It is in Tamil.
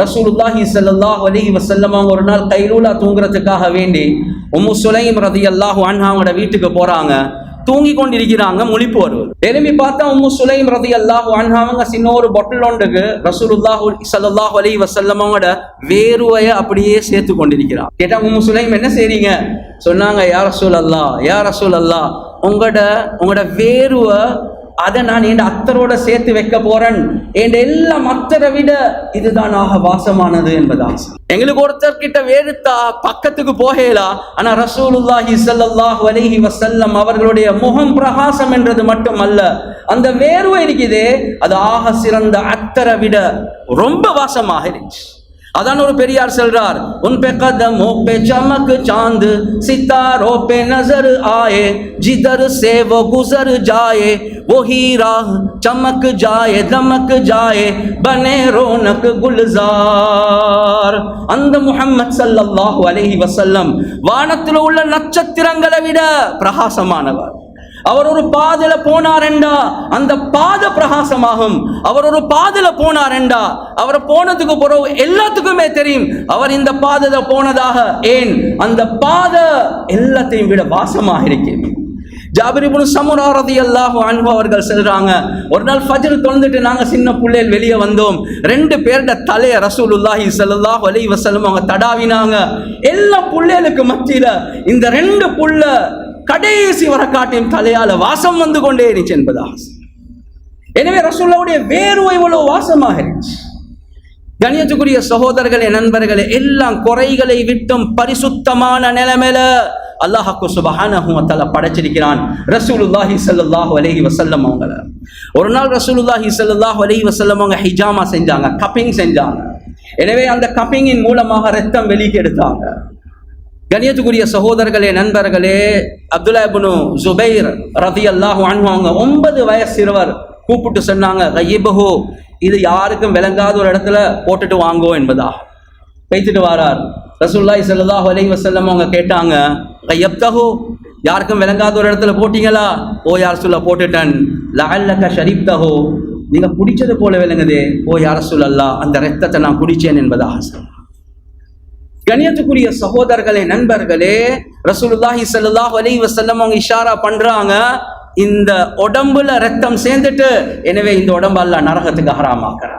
ரசூலுல்லாஹி சல்லாஹ் அலிஹி வசல்லம் அவங்க ஒரு நாள் கைலூலா தூங்குறதுக்காக வேண்டி உம்மு சுலைம் ரதியல்லாஹு அன்ஹா அவங்களோட வீட்டுக்கு போறாங்க. தூங்கி கொண்டிருக்கிறாங்க முழிப்பு வருவது எழுப்பி பார்த்தா உம்மு சுலைம் ரதியல்லாஹு அன்ஹா அவங்க சின்ன ஒரு பொட்டில் ஒன்றுக்கு ரசூலுல்லாஹு சல்லாஹ் அலைஹி வசல்லம் அவங்களோட வேர்வையை அப்படியே சேர்த்து கொண்டிருக்கிறான் கேட்டா உம்மு சுலைம் என்ன செய்றீங்க? சொன்னாங்க யா ரசூல் அல்லா யா ரசூல் அல்லா உங்களோட உங்களோட வேர்வை அதை நான் என் அத்தரோட சேர்த்து வைக்க போறேன். என் எல்லாம் அத்தரை விட இதுதான் ஆக வாசமானது என்பதா எங்களுக்கு ஒருத்தர் கிட்ட வேறுத்தா பக்கத்துக்கு போகலா? ஆனா ரசூலுல்லாஹி சல்லாஹ் அலைஹி வசல்லம் அவர்களுடைய முகம் பிரகாசம் என்றது மட்டும் அல்ல அந்த வேர்வை இருக்குதே அது ஆக சிறந்த அத்தரை விட ரொம்ப வாசமாக இருந்துச்சு. அதான் ஒரு பெரியார் சொல்றார் உன் पे कदमों पे चमक चांद सितारों पे नजर आए जिधर से वो गुजर जाए वही राह चमक जाए दमक जाए बने रौनक गुलजार அந்த முஹம்மத் ஸல்லல்லாஹு அலைஹி வஸல்லம் வானத்தில் உள்ள நட்சத்திரங்களை விட பிரகாசமானவர் அவர் ஒரு பாதையில போனாரெண்டா? அந்த பாத பிரகாசமாகும். அவர் ஒரு பாதையில போனாரெண்டா? அவர் போனதுக்கு பிறகு எல்லாத்துக்குமே தெரியும். அவர் இந்த பாதையில போனதாக ஏன்? அந்த பாதை எல்லாத்தையும் விட வாசமாக இருக்கிறது ஜாபிரிபுன் சமுராரதி சமுரா அன்பு அவர்கள் செல்றாங்க ஒரு நாள் ஃபஜர் தொழுந்துட்டு நாங்கள் சின்ன புள்ளைகள் வெளியே வந்தோம். ரெண்டு பேரோட தலைய ரசூலுல்லாஹி சல்லாஹ் அலி வசலம் அவங்க தடாவினாங்க. எல்லா புள்ளைகளுக்கு மத்தியில இந்த ரெண்டு புள்ள கடைசி வர தலையால வாசம் வந்து கொண்டே இருந்துச்சு என்பதாக எனவே ரசூல்லாவுடைய வேர்வை இவ்வளவு வாசமாக இருந்துச்சு? கணியத்துக்குரிய சகோதரர்களே நண்பர்களே எல்லாம் குறைகளை விட்டும் பரிசுத்தமான நிலைமையில அல்லாஹாக்கு சுபஹானஹு வ படைச்சிருக்கிறான் ரசூலுல்லாஹி ஸல்லல்லாஹு அலைஹி வசல்லம் அவங்கள. ஒரு நாள் ரசூலுல்லாஹி சல்லுல்லாஹ் அலைஹி வசல்லம் அவங்க ஹிஜாமா செஞ்சாங்க கப்பிங் செஞ்சாங்க. எனவே அந்த கப்பிங்கின் மூலமாக ரத்தம் வெளிக்கு எடுத்தாங்க. கணியத்துக்குரிய சகோதரர்களே நண்பர்களே அப்துல்லா இப்னு ஜுபைர் ரதி அல்லாஹு அவங்க ஒன்பது வயசு சிறுவர் கூப்பிட்டு சொன்னாங்க கையிபஹோ இது யாருக்கும் விளங்காத ஒரு இடத்துல போட்டுட்டு வாங்கோ என்பதா பேசிட்டு வாரார். ரசூல்லாய் ஸல்லல்லாஹு அலைஹி வஸல்லம் அவங்க கேட்டாங்க கையப்தஹோ யாருக்கும் விளங்காத ஒரு இடத்துல போட்டீங்களா? ஓ யார் சொல்ல போட்டுட்டேன். ஷரீப் ஷரீப்தஹோ நீங்கள் குடித்தது போல விளங்குதே. ஓ யார் சொல்லல்லா அந்த ரத்தத்தை நான் குடித்தேன் என்பதாக சொன்னார் கணியத்துக்குரிய சகோதரர்களே நண்பர்களே ரசூலுல்லாஹி ஸல்லல்லாஹு அலைஹி வஸல்லம் அவங்க இஷாரா பண்றாங்க. இந்த உடம்புல ரத்தம் சேர்ந்துட்டு எனவே இந்த உடம்பு அல்லாஹ் நரகத்துக்கு ஹராமாக்குறான்.